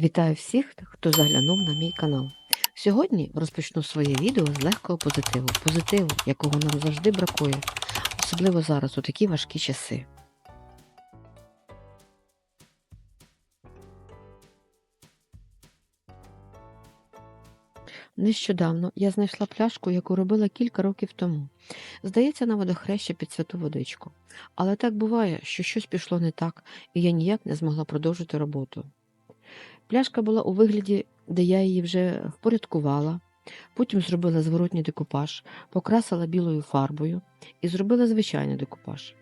Вітаю всіх, хто заглянув на мій канал. Сьогодні розпочну своє відео з легкого позитиву. Позитиву, якого нам завжди бракує, особливо зараз у такі важкі часи. Нещодавно я знайшла пляшку, яку робила кілька років тому. Здається, на водохреща під святу водичку. Але так буває, що щось пішло не так, і я ніяк не змогла продовжити роботу. Пляшка була у вигляді, де я її вже впорядкувала, потім зробила зворотній декупаж, покрасила білою фарбою і зробила звичайний декупаж.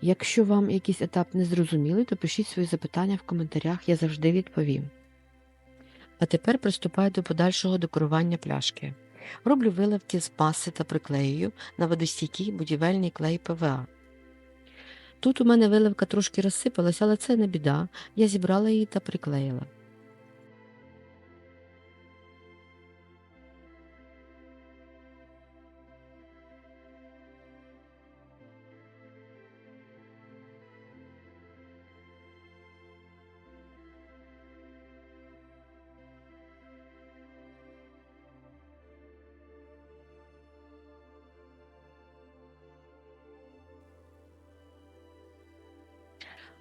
Якщо вам якийсь етап не зрозумілий, то пишіть свої запитання в коментарях, я завжди відповім. А тепер приступаю до подальшого декорування пляшки. Роблю виливки з маси та приклеюю на водостійкий будівельний клей ПВА. Тут у мене виливка трошки розсипалась, але це не біда. Я зібрала її та приклеїла.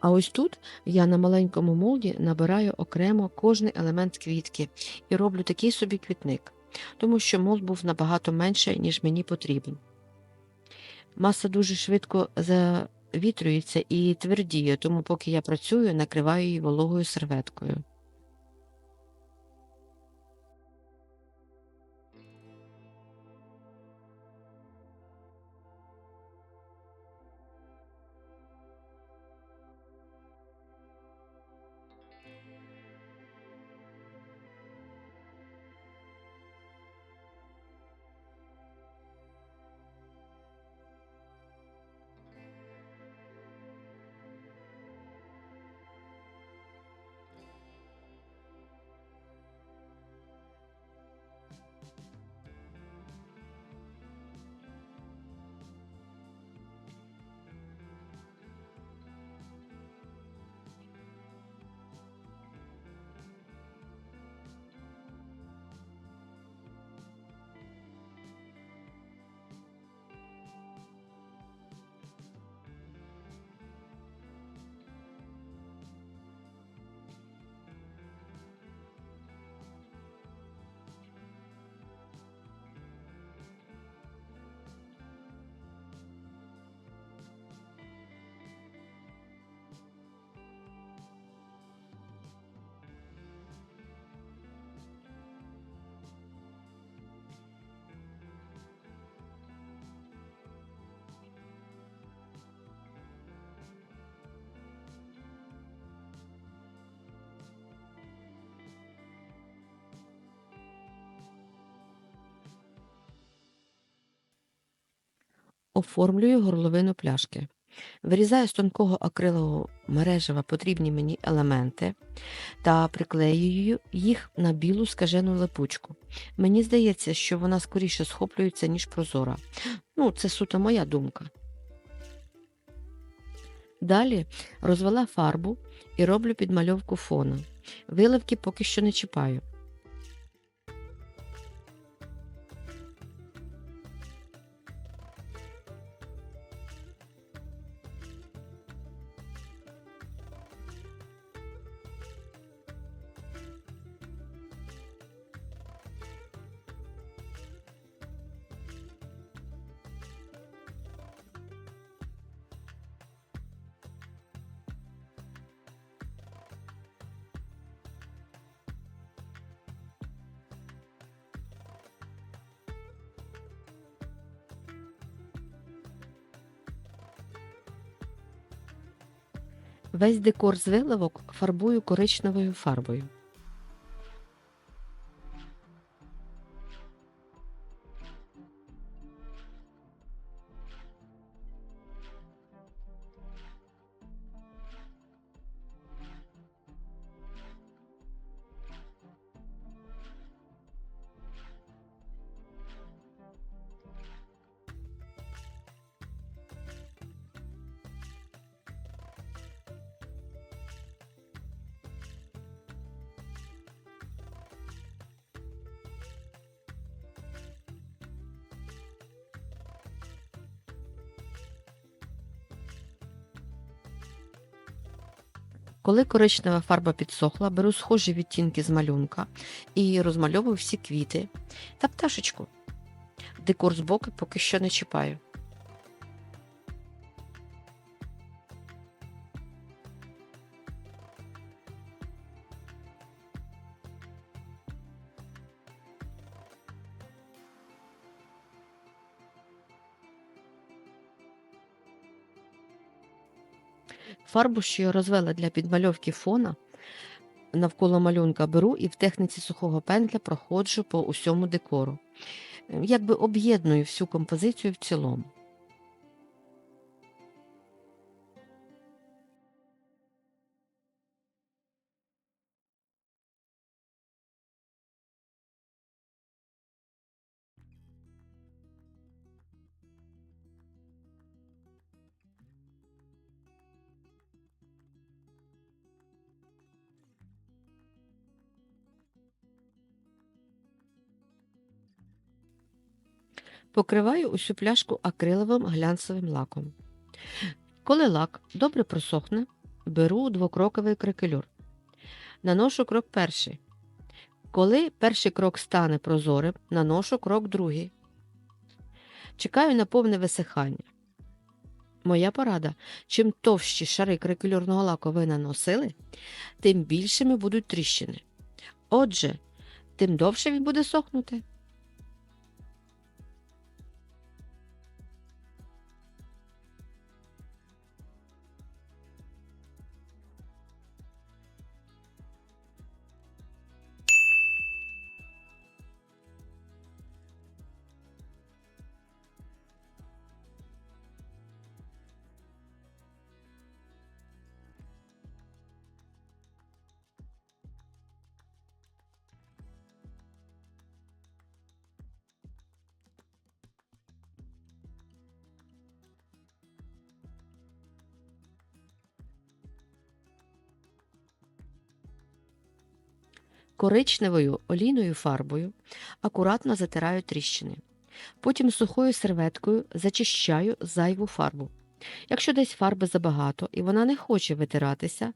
А ось тут я на маленькому молді набираю окремо кожний елемент квітки і роблю такий собі квітник, тому що молд був набагато менший, ніж мені потрібен. Маса дуже швидко завітрюється і твердіє, тому поки я працюю, накриваю її вологою серветкою. Оформлюю горловину пляшки. Вирізаю з тонкого акрилового мережева потрібні мені елементи та приклеюю їх на білу скажену липучку. Мені здається, що вона скоріше схоплюється, ніж прозора. Ну, це суто моя думка. Далі розвела фарбу і роблю підмальовку фона. Виливки поки що не чіпаю. Весь декор з виливок фарбую коричневою фарбою. Коли коричнева фарба підсохла, беру схожі відтінки з малюнка і розмальовую всі квіти та пташечку. Декор збоку поки що не чіпаю. Фарбу, що я розвела для підмальовки фона навколо малюнка, беру і в техніці сухого пендля проходжу по усьому декору. Якби об'єдную всю композицію в цілому. Покриваю усю пляшку акриловим глянцевим лаком. Коли лак добре просохне, беру двокроковий кракелюр. Наношу крок перший. Коли перший крок стане прозорим, наношу крок другий. Чекаю на повне висихання. Моя порада: чим товщі шари кракелюрного лаку ви наносили, тим більшими будуть тріщини. Отже, тим довше він буде сохнути. Коричневою олійною фарбою акуратно затираю тріщини. Потім сухою серветкою зачищаю зайву фарбу. Якщо десь фарби забагато і вона не хоче витиратися,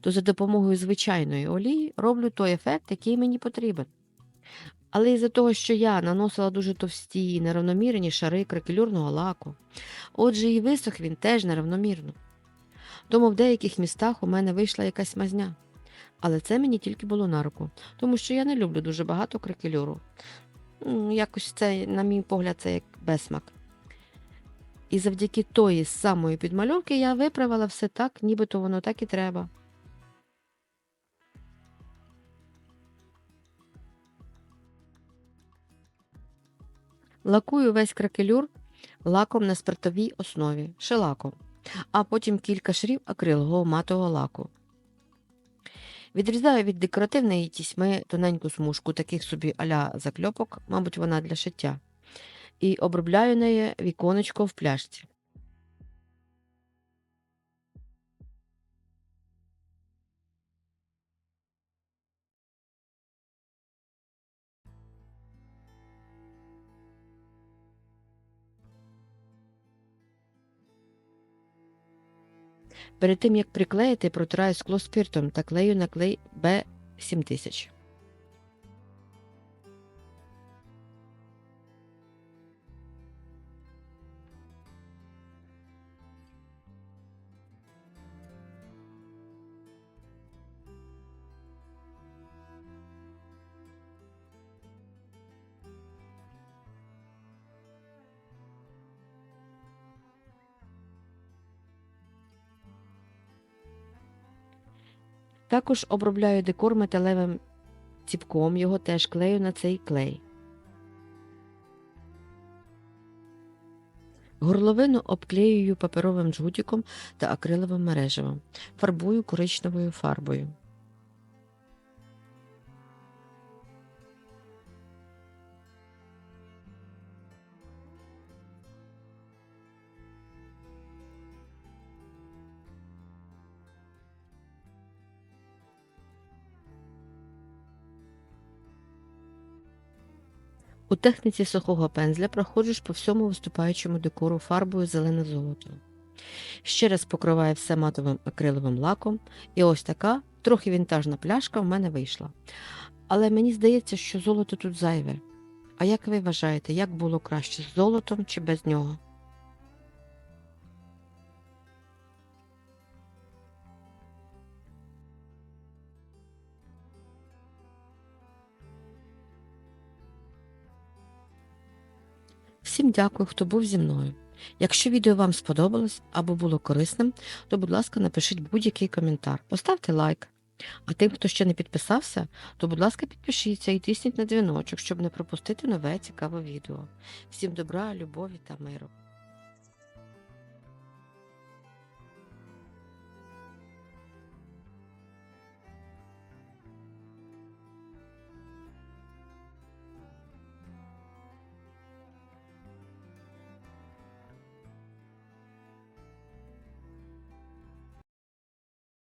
то за допомогою звичайної олії роблю той ефект, який мені потрібен. Але із-за того, що я наносила дуже товсті і неравномірні шари кракелюрного лаку, отже, і висох він теж неравномірно. Тому в деяких містах у мене вийшла якась мазня. Але це мені тільки було на руку, тому що я не люблю дуже багато кракелюру. Якось це, на мій погляд, це як безсмак. І завдяки тої самої підмальовки я виправила все так, нібито воно так і треба. Лакую весь кракелюр лаком на спиртовій основі, шелаком, а потім кілька шрів акрилового матового лаку. Відрізаю від декоративної тісьми тоненьку смужку таких собі аля закльопок, мабуть, вона для шиття, і обробляю нею віконечко в пляшці. Перед тим як приклеїти, протираю скло спиртом та клею на клей B7000. Також обробляю декор металевим ціпком, його теж клею на цей клей. Горловину обклеюю паперовим джгутиком та акриловим мережевим. Фарбую коричневою фарбою. У техніці сухого пензля проходжу по всьому виступаючому декору фарбою зелене золото. Ще раз покриваю все матовим акриловим лаком, і ось така трохи вінтажна пляшка в мене вийшла. Але мені здається, що золото тут зайве. А як ви вважаєте, як було краще з золотом чи без нього? Всім дякую, хто був зі мною. Якщо відео вам сподобалось або було корисним, то, будь ласка, напишіть будь-який коментар, поставте лайк. А тим, хто ще не підписався, то, будь ласка, підпишіться і тисніть на дзвіночок, щоб не пропустити нове цікаве відео. Всім добра, любові та миру!